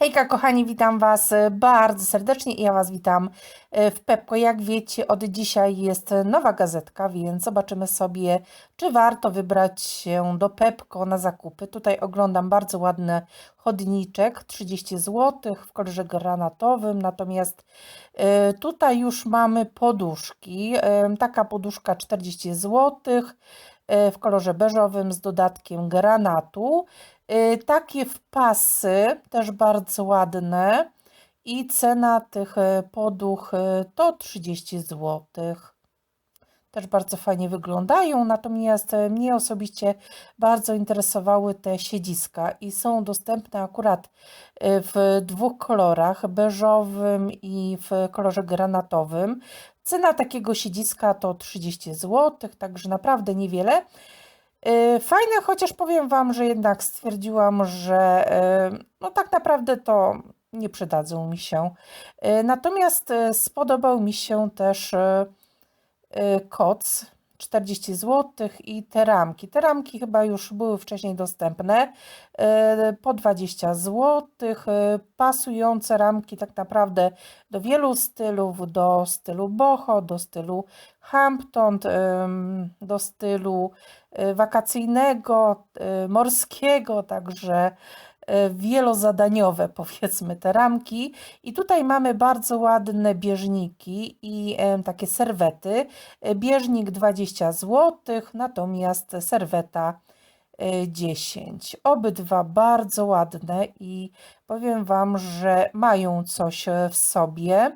Hejka kochani, witam Was e, bardzo serdecznie i ja Was witam e, w Pepko. Jak wiecie, od dzisiaj jest nowa gazetka, więc zobaczymy sobie, czy warto wybrać się do Pepko na zakupy. Tutaj oglądam bardzo ładny chodniczek, 30 zł w kolorze granatowym, natomiast e, tutaj już mamy poduszki. Taka poduszka 40 zł w kolorze beżowym z dodatkiem granatu. Y, Takie wpasy, też bardzo ładne. I cena tych y, poduch to 30 zł. Też bardzo fajnie wyglądają, natomiast mnie osobiście bardzo interesowały te siedziska i są dostępne akurat w dwóch kolorach, beżowym i w kolorze granatowym. Cena takiego siedziska to 30 zł, także naprawdę niewiele. Y, Fajne, chociaż powiem Wam, że jednak stwierdziłam, że y, no tak naprawdę to nie przydadzą mi się. Y, Natomiast spodobał mi się też koc 40 zł i te ramki. Te ramki chyba już były wcześniej dostępne y, po 20 zł. Pasujące ramki tak naprawdę do wielu stylów, do stylu boho, do stylu Hampton, ym, do stylu wakacyjnego, morskiego, także wielozadaniowe powiedzmy te ramki. I tutaj mamy bardzo ładne bieżniki i em, takie serwety. Y, Bieżnik 20 zł, natomiast serweta y, 10. Obydwa bardzo ładne i powiem Wam, że mają coś e, w sobie.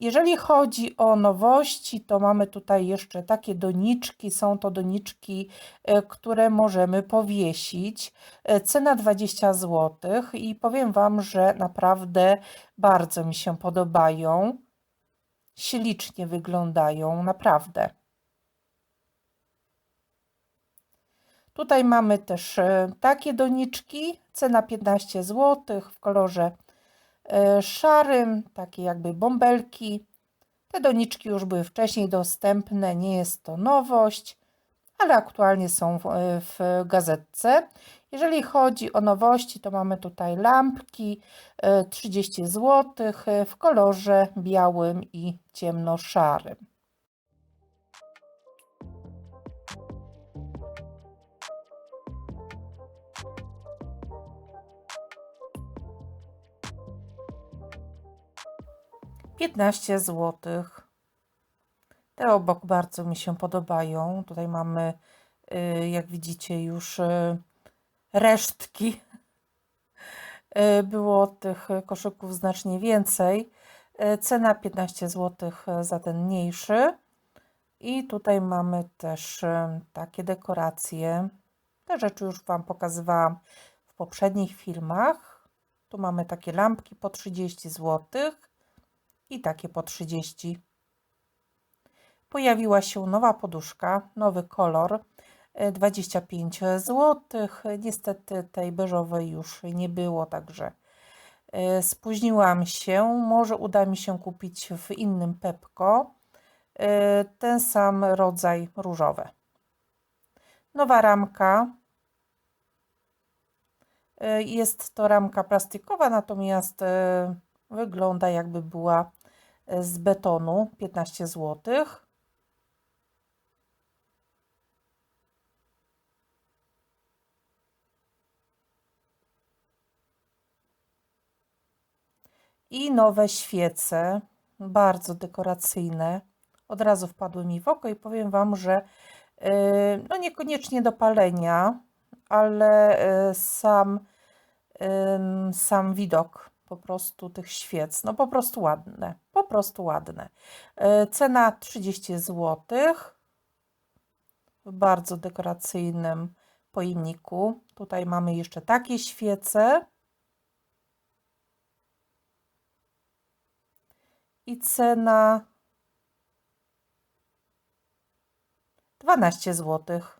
Jeżeli chodzi o nowości, to mamy tutaj jeszcze takie doniczki. Są to doniczki, e, które możemy powiesić. E, Cena 20 zł i powiem Wam, że naprawdę bardzo mi się podobają. Ślicznie wyglądają, naprawdę. Tutaj mamy też e, takie doniczki, cena 15 zł w kolorze szarym, takie jakby bąbelki. Te doniczki już były wcześniej dostępne, nie jest to nowość, ale aktualnie są w, e, w gazetce. Jeżeli chodzi o nowości, to mamy tutaj lampki e, 30 zł w kolorze białym i ciemnoszarym. Piętnaście złotych. Te obok bardzo mi się podobają. Tutaj mamy, y, jak widzicie, już y, resztki. Y, Było tych koszyków znacznie więcej. Cena 15 zł za ten mniejszy. I tutaj mamy też takie dekoracje. Te rzeczy już Wam pokazywałam w poprzednich filmach. Tu mamy takie lampki po 30 zł i takie po 30. Pojawiła się nowa poduszka, nowy kolor, e, 25 zł. Niestety tej beżowej już nie było, także e, spóźniłam się. Może uda mi się kupić w innym Pepko e, ten sam rodzaj różowe. Nowa ramka. E, Jest to ramka plastikowa, natomiast e, wygląda jakby była e, z betonu 15 zł. I nowe świece, bardzo dekoracyjne. Od razu wpadły mi w oko i powiem Wam, że e, no niekoniecznie do palenia, ale e, sam, sam widok po prostu tych świec. No po prostu ładne, po prostu ładne. E, cena 30 zł w bardzo dekoracyjnym pojemniku. Tutaj mamy jeszcze takie świece. I cena 12 złotych.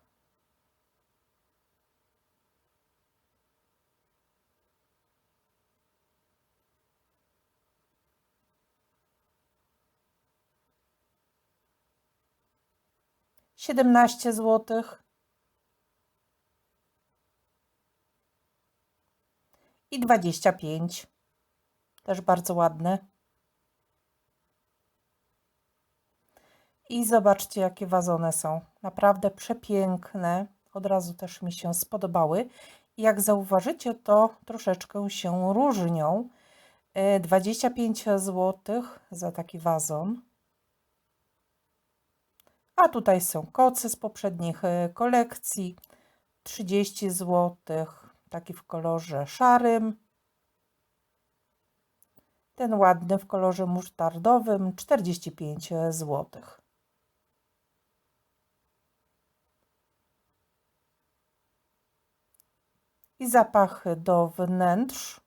17 zł. I 25. Też bardzo ładne I zobaczcie, jakie wazone są. Naprawdę przepiękne. Od razu też mi się spodobały. Jak zauważycie, to troszeczkę się różnią. Y, 25 zł za taki wazon. A tutaj są kocy z poprzednich e, kolekcji. 30 zł, taki w kolorze szarym. Ten ładny w kolorze musztardowym 45 zł. I zapachy do wnętrz.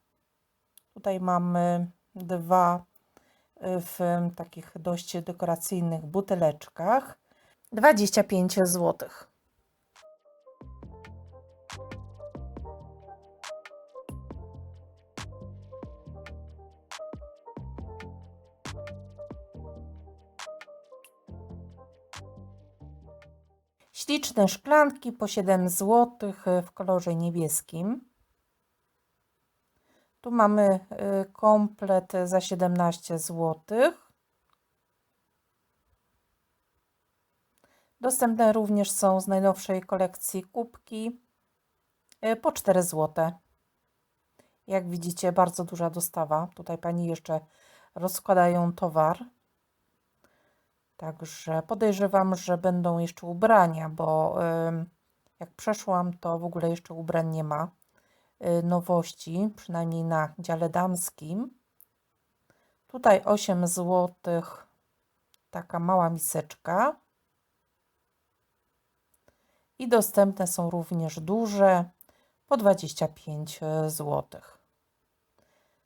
Tutaj mamy dwa y, w takich dość dekoracyjnych buteleczkach. 25 zł. Śliczne szklanki po 7 zł w kolorze niebieskim. Tu mamy y, komplet za 17 zł. Dostępne również są z najnowszej kolekcji kubki y, po 4 zł. Jak widzicie, bardzo duża dostawa. Tutaj pani jeszcze rozkładają towar. Także podejrzewam, że będą jeszcze ubrania, bo jak przeszłam, to w ogóle jeszcze ubrań nie ma. Y, nowości, przynajmniej na dziale damskim. Tutaj 8 zł, taka mała miseczka. I dostępne są również duże, po 25 zł.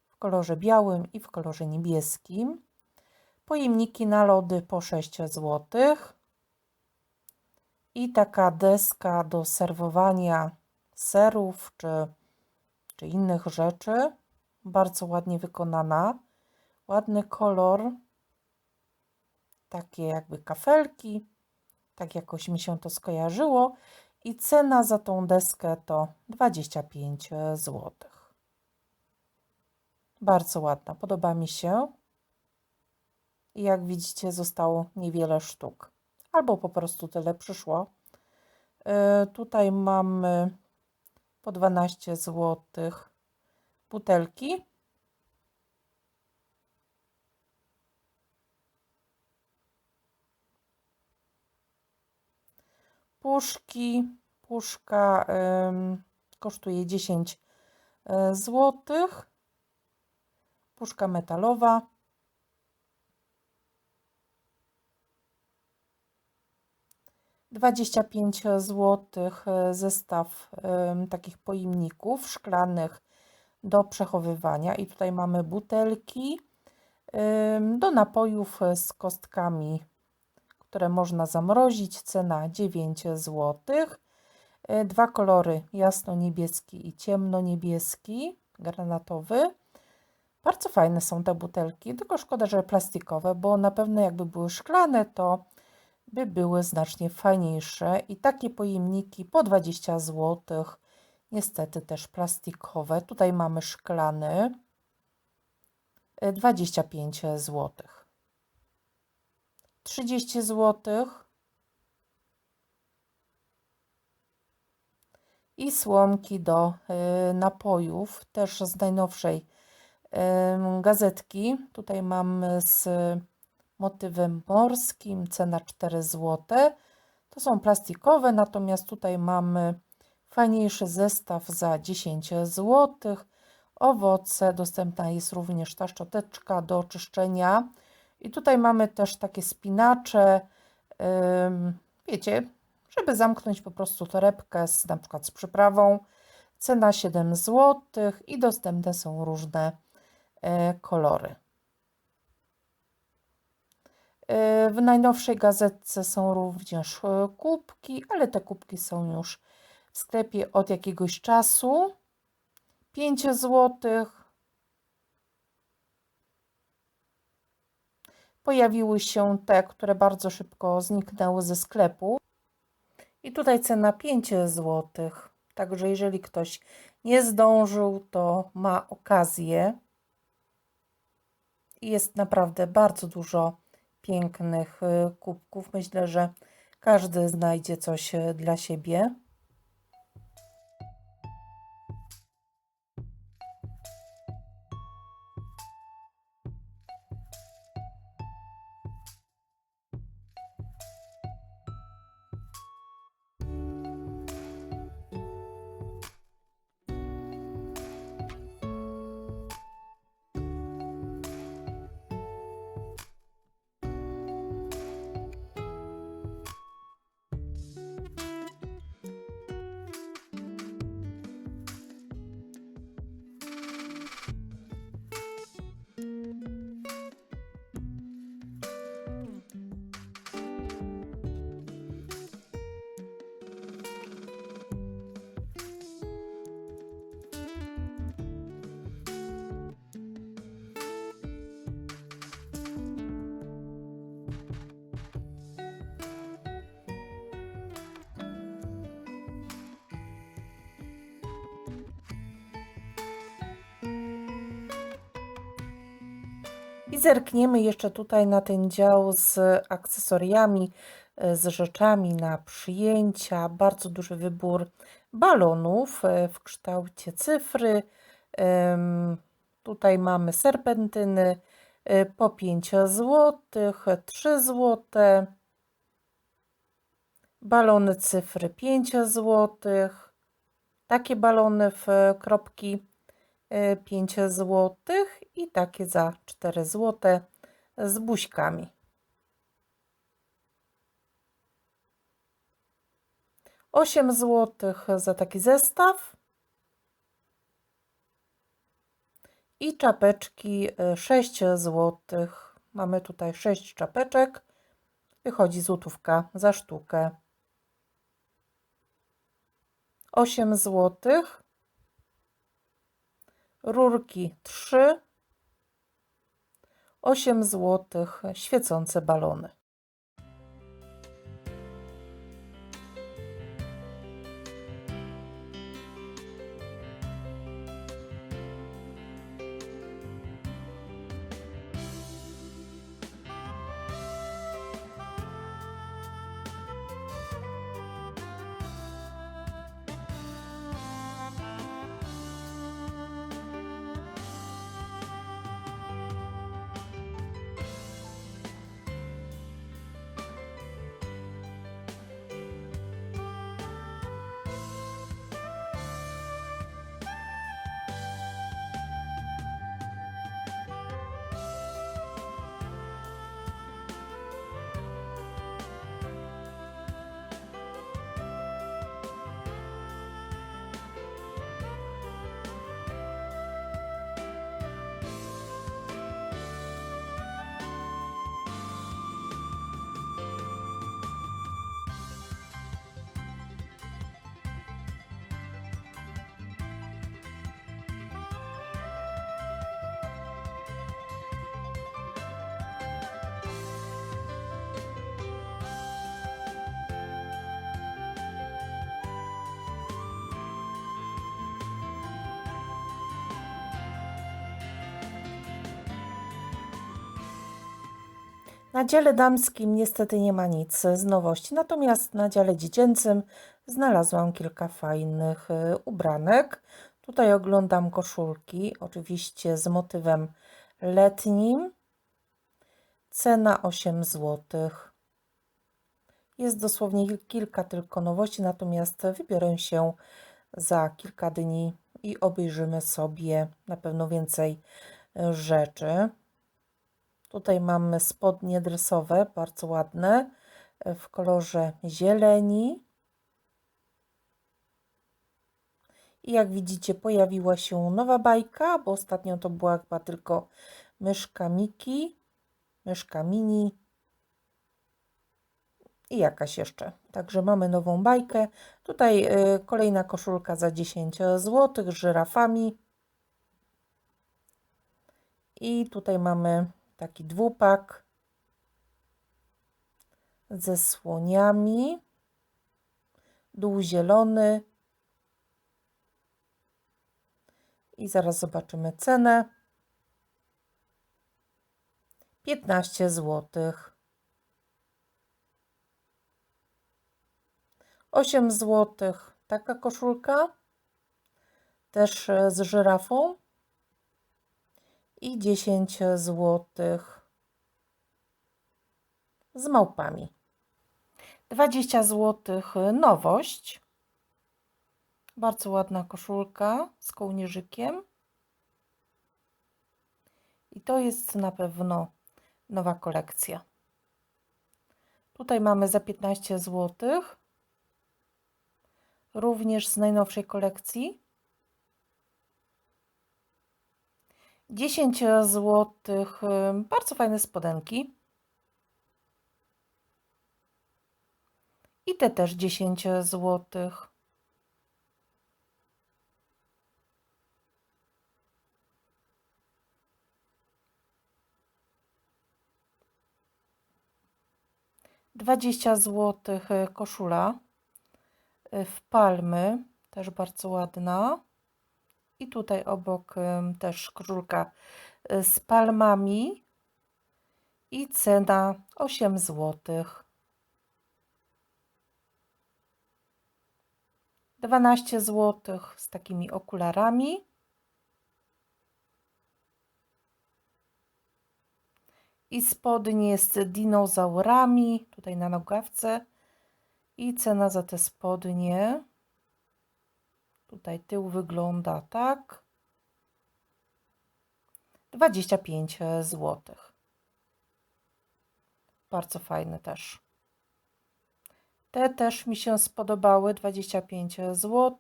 W kolorze białym i w kolorze niebieskim. Pojemniki na lody po 6 zł. I taka deska do serwowania serów czy, czy innych rzeczy. Bardzo ładnie wykonana. Ładny kolor. Takie jakby kafelki. Tak jakoś mi się to skojarzyło. I cena za tą deskę to 25 zł. Bardzo ładna, podoba mi się. I jak widzicie, zostało niewiele sztuk. Albo po prostu tyle przyszło. Yy, tutaj mamy po 12 zł butelki. Puszki. Puszka kosztuje 10 zł. Puszka metalowa. Dwadzieścia pięć złotych zestaw ym, takich pojemników szklanych do przechowywania. I tutaj mamy butelki do napojów z kostkami które można zamrozić. Cena 9 zł. Dwa kolory, jasno-niebieski i ciemno-niebieski, granatowy. Bardzo fajne są te butelki, tylko szkoda, że plastikowe, bo na pewno jakby były szklane, to by były znacznie fajniejsze. I takie pojemniki po 20 zł, niestety też plastikowe. Tutaj mamy szklany, 25 złotych. 30 zł. I słomki do y, napojów, też z najnowszej y, gazetki. Tutaj mamy z motywem morskim, cena 4 zł. To są plastikowe, natomiast tutaj mamy fajniejszy zestaw za 10 zł. Owoce, dostępna jest również ta szczoteczka do czyszczenia i tutaj mamy też takie spinacze, wiecie, żeby zamknąć po prostu torebkę z, na przykład z przyprawą. Cena 7 zł i dostępne są różne e, kolory. E, w najnowszej gazetce są również e, kubki, ale te kubki są już w sklepie od jakiegoś czasu. 5 złotych pojawiły się te, które bardzo szybko zniknęły ze sklepu. I tutaj cena 5 zł. Także jeżeli ktoś nie zdążył, to ma okazję. Jest naprawdę bardzo dużo pięknych y, kubków. Myślę, że każdy znajdzie coś y, dla siebie. I zerkniemy jeszcze tutaj na ten dział z akcesoriami, e, z rzeczami na przyjęcia. Bardzo duży wybór balonów e, w kształcie cyfry. Tutaj mamy serpentyny e, po 5 zł, 3 zł. Balony cyfry 5 zł. Takie balony w kropki 5 zł i takie za 4 zł z buźkami. Osiem złotych za taki zestaw. I czapeczki 6 złotych. Mamy tutaj 6 czapeczek. Wychodzi złotówka za sztukę. 8 złotych rurki 3, 8 zł, świecące balony. Na dziale damskim niestety nie ma nic z nowości, natomiast na dziale dziecięcym znalazłam kilka fajnych y, ubranek. Tutaj oglądam koszulki, oczywiście z motywem letnim. Cena 8 zł. Jest dosłownie kilka tylko nowości, natomiast wybiorę się za kilka dni i obejrzymy sobie na pewno więcej y, rzeczy. Tutaj mamy spodnie dresowe, bardzo ładne, e, w kolorze zieleni. I jak widzicie, pojawiła się nowa bajka, bo ostatnio to była chyba tylko myszka Miki, myszka Mini i jakaś jeszcze. Także mamy nową bajkę. Tutaj y, kolejna koszulka za 10 zł z żyrafami. I tutaj mamy taki dwupak ze słoniami, dół zielony, I zaraz zobaczymy cenę. 15 zł. 8 zł. Taka koszulka. Też z żyrafą. I 10 zł. Z małpami. 20 zł. Nowość. Bardzo ładna koszulka z kołnierzykiem. I to jest na pewno nowa kolekcja. Tutaj mamy za 15 zł. Również z najnowszej kolekcji. 10 zł. Bardzo fajne spodenki. I te też 10 złotych. Dwadzieścia złotych y, koszula y, w palmy, też bardzo ładna. I tutaj obok też koszulka y, z palmami i cena 8 złotych. 12 złotych z takimi okularami. I spodnie z dinozaurami, tutaj na nogawce. I cena za te spodnie. Tutaj tył wygląda tak. 25 zł. Bardzo fajny też. Te też mi się spodobały, 25 zł.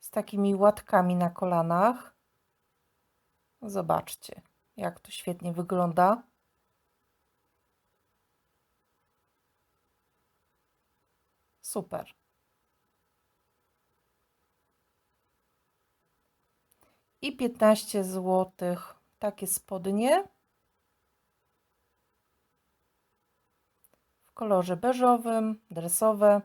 Z takimi łatkami na kolanach. Zobaczcie, jak to świetnie wygląda. Super. I 15 zł takie spodnie. w kolorze beżowym, dresowe.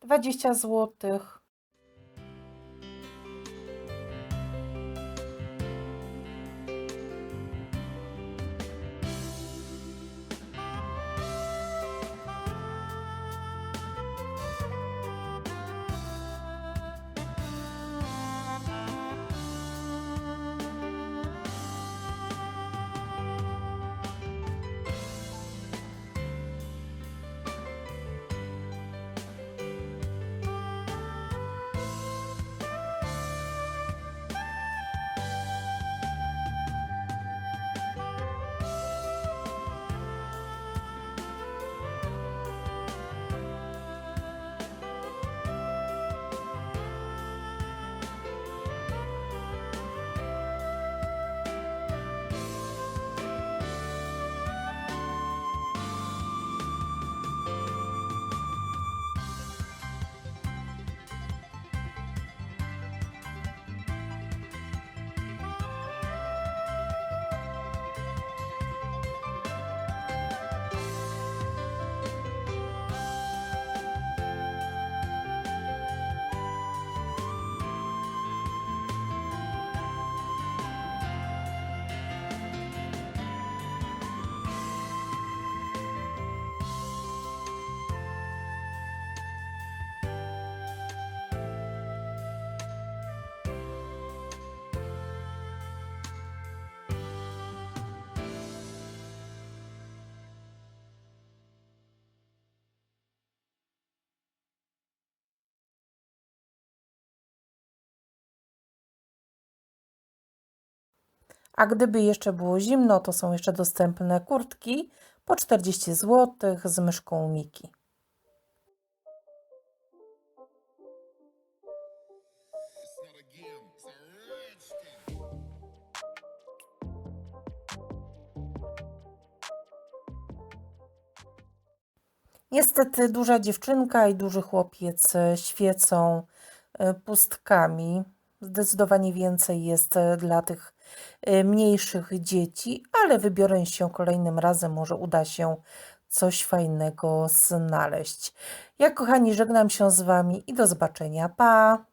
Dwadzieścia złotych. A gdyby jeszcze było zimno, to są jeszcze dostępne kurtki po 40 zł z myszką Miki. Niestety duża dziewczynka i duży chłopiec świecą e, pustkami. Zdecydowanie więcej jest e, dla tych e, mniejszych dzieci, ale wybiorę się kolejnym razem, może uda się coś fajnego znaleźć. Ja, kochani, żegnam się z Wami i do zobaczenia. Pa!